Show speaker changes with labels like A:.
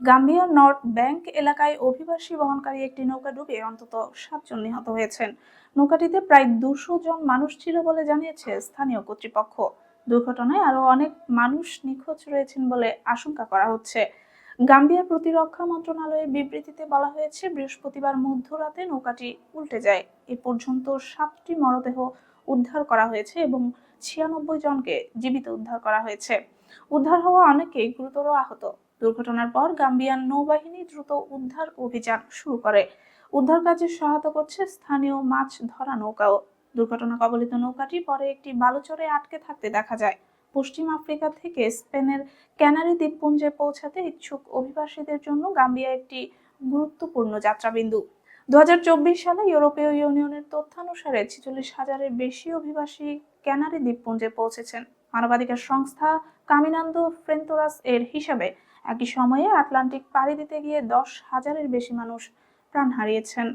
A: গাম্বিয়ার north bank এলাকায় অভিবাসী বহনকারী একটি নৌকা ডুবে অন্তত সাতজন নিহত হয়েছেন। নৌকাটিতে প্রায় দুশো জন মানুষ ছিল বলে জানিয়েছে স্থানীয় কর্তৃপক্ষ। দুর্ঘটনায় আরও অনেক মানুষ নিখোঁজ রয়েছেন বলে আশঙ্কা করা হচ্ছে। গাম্বিয়ার প্রতিরক্ষা মন্ত্রণালয়ের বিবৃতিতে বলা হয়েছে, বৃহস্পতিবার মধ্যরাতে নৌকাটি উল্টে যায়। এ পর্যন্ত সাতটি মরদেহ উদ্ধার করা হয়েছে এবং ছিয়ানব্বই জনকে জীবিত উদ্ধার করা হয়েছে। উদ্ধার হওয়া অনেকেই গুরুতর আহত। দুর্ঘটনার পর গাম্বিয়ান নৌবাহিনী দ্রুত উদ্ধার অভিযান শুরু করে। উদ্ধার কাজে সহায়তা করছে স্থানীয় মাছ ধরা নৌকাও। দুর্ঘটনা কবলিত নৌকাটি পরে একটি বালুচরে আটকে থাকতে দেখা যায়। পশ্চিম আফ্রিকা থেকে স্পেনের ক্যানারি দ্বীপপুঞ্জে পৌঁছাতে ইচ্ছুক অভিবাসীদের জন্য গাম্বিয়া একটি গুরুত্বপূর্ণ যাত্রাবিন্দু। দু হাজার চব্বিশ সালে ইউরোপীয় ইউনিয়নের তথ্যানুসারে ছেচল্লিশ হাজারের বেশি অভিবাসী ক্যানারি দ্বীপপুঞ্জে পৌঁছেছেন। মানবাধিকার সংস্থা কামিনান্দো ফ্রেন্তোরাস এর হিসাবে একই সময়ে আটলান্টিক পাড়ি দিতে গিয়ে দশ হাজারের বেশি মানুষ প্রাণ হারিয়েছেন।